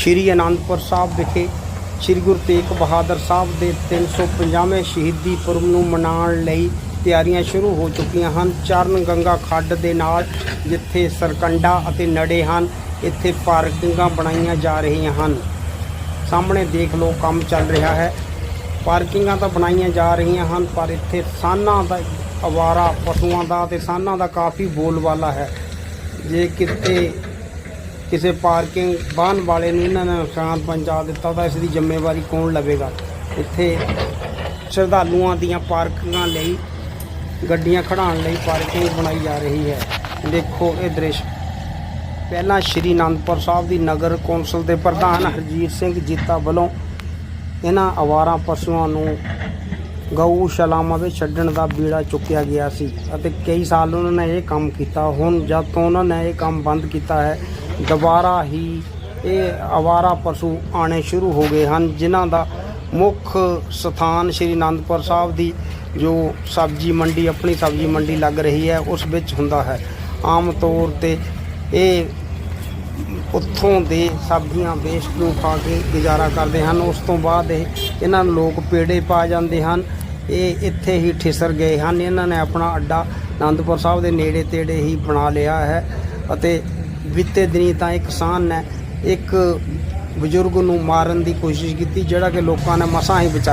ਸ਼੍ਰੀ ਅਨੰਦਪੁਰ ਸਾਹਿਬ ਵਿਖੇ ਸ਼੍ਰੀ ਗੁਰੂ ਤੇਗ ਬਹਾਦਰ ਸਾਹਿਬ ਦੇ 350ਵੇਂ ਸ਼ਹੀਦੀ ਪੁਰਬ ਨੂੰ ਮਨਾਉਣ ਲਈ ਤਿਆਰੀਆਂ ਸ਼ੁਰੂ ਹੋ ਚੁੱਕੀਆਂ ਹਨ। ਚਰਨ ਗੰਗਾ ਖੱਡ ਦੇ ਨਾਲ ਜਿੱਥੇ ਸਰਕੰਡਾ ਅਤੇ ਨੜੇ ਹਨ, ਇੱਥੇ ਪਾਰਕਿੰਗਾਂ ਬਣਾਈਆਂ ਜਾ ਰਹੀਆਂ ਹਨ। ਸਾਹਮਣੇ ਦੇਖ ਲਓ, ਕੰਮ ਚੱਲ ਰਿਹਾ ਹੈ। ਪਾਰਕਿੰਗਾਂ ਤਾਂ ਬਣਾਈਆਂ ਜਾ ਰਹੀਆਂ ਹਨ, ਪਰ ਇੱਥੇ ਸਾਨਾਂ ਦਾ ਅਵਾਰਾ, ਪਸ਼ੂਆਂ ਦਾ ਤੇ ਸਾਨਾਂ ਦਾ ਕਾਫੀ ਬੋਲਬਾਲਾ ਹੈ। ਜੇ ਕਿਤੇ ਕਿਸੇ ਪਾਰਕਿੰਗ ਵਾਹਨ ਵਾਲੇ ਨੂੰ ਇਹਨਾਂ ਨੇ ਨੁਕਸਾਨ ਪਹੁੰਚਾ ਦਿੱਤਾ ਤਾਂ ਇਸ ਦੀ ਜ਼ਿੰਮੇਵਾਰੀ ਕੌਣ ਲਵੇਗਾ? ਇੱਥੇ ਸ਼ਰਧਾਲੂਆਂ ਦੀਆਂ ਪਾਰਕਿੰਗਾਂ ਲਈ, ਗੱਡੀਆਂ ਖੜਾਉਣ ਲਈ ਪਾਰਕਿੰਗ ਬਣਾਈ ਜਾ ਰਹੀ ਹੈ। ਦੇਖੋ ਇਹ ਦ੍ਰਿਸ਼। ਪਹਿਲਾਂ ਸ਼੍ਰੀ ਅਨੰਦਪੁਰ ਸਾਹਿਬ ਦੀ ਨਗਰ ਕੌਂਸਲ ਦੇ ਪ੍ਰਧਾਨ ਹਰਜੀਤ ਸਿੰਘ ਜੀਤਾ ਵੱਲੋਂ ਇਹਨਾਂ ਅਵਾਰਾ ਪਸ਼ੂਆਂ ਨੂੰ ਗਊਸ਼ਾਲਾਵਾਂ ਵਿੱਚ ਛੱਡਣ ਦਾ ਬੀੜਾ ਚੁੱਕਿਆ ਗਿਆ ਸੀ ਅਤੇ ਕਈ ਸਾਲ ਉਹਨਾਂ ਨੇ ਇਹ ਕੰਮ ਕੀਤਾ। ਹੁਣ ਜਦ ਤੋਂ ਉਹਨਾਂ ਨੇ ਇਹ ਕੰਮ ਬੰਦ ਕੀਤਾ ਹੈ ਦੁਬਾਰਾ ਹੀ ਇਹ ਅਵਾਰਾ ਪਸ਼ੂ ਆਣੇ ਸ਼ੁਰੂ ਹੋ ਗਏ ਹਨ, ਜਿਨ੍ਹਾਂ ਦਾ ਮੁੱਖ ਸਥਾਨ ਸ਼੍ਰੀ ਅਨੰਦਪੁਰ ਸਾਹਿਬ ਦੀ ਜੋ ਸਬਜ਼ੀ ਮੰਡੀ, ਆਪਣੀ ਸਬਜ਼ੀ ਮੰਡੀ ਲੱਗ ਰਹੀ ਹੈ, ਉਸ ਵਿੱਚ ਹੁੰਦਾ ਹੈ। ਆਮ ਤੌਰ ਤੇ ਇਹ ਉੱਥੋਂ ਦੇ ਸਬਜ਼ੀਆਂ ਵੇਚ ਨੂੰ ਖਾ ਕੇ ਗੁਜ਼ਾਰਾ ਕਰਦੇ ਹਨ। ਉਸ ਤੋਂ ਬਾਅਦ ਇਹ ਇਹਨਾਂ ਨੂੰ ਲੋਕ ਪੇੜੇ ਪਾ ਜਾਂਦੇ ਹਨ। ਇਹ ਇੱਥੇ ਹੀ ਠਿਸਰ ਗਏ ਹਨ। ਇਹਨਾਂ ਨੇ ਆਪਣਾ ਅੱਡਾ ਅਨੰਦਪੁਰ ਸਾਹਿਬ ਦੇ ਨੇੜੇ ਤੇੜੇ ਹੀ ਬਣਾ ਲਿਆ ਹੈ ਅਤੇ ਬੀਤੇ ਦਿਨੀ ਤਾਂ ਇੱਕ ਕਿਸਾਨ ਨੇ ਇੱਕ ਬਜ਼ੁਰਗ ਨੂੰ ਮਾਰਨ ਦੀ ਕੋਸ਼ਿਸ਼ ਕੀਤੀ, ਜਿਹੜਾ ਕਿ ਲੋਕਾਂ ਨੇ ਮਸਾਂ ਹੀ ਬਚਾਇਆ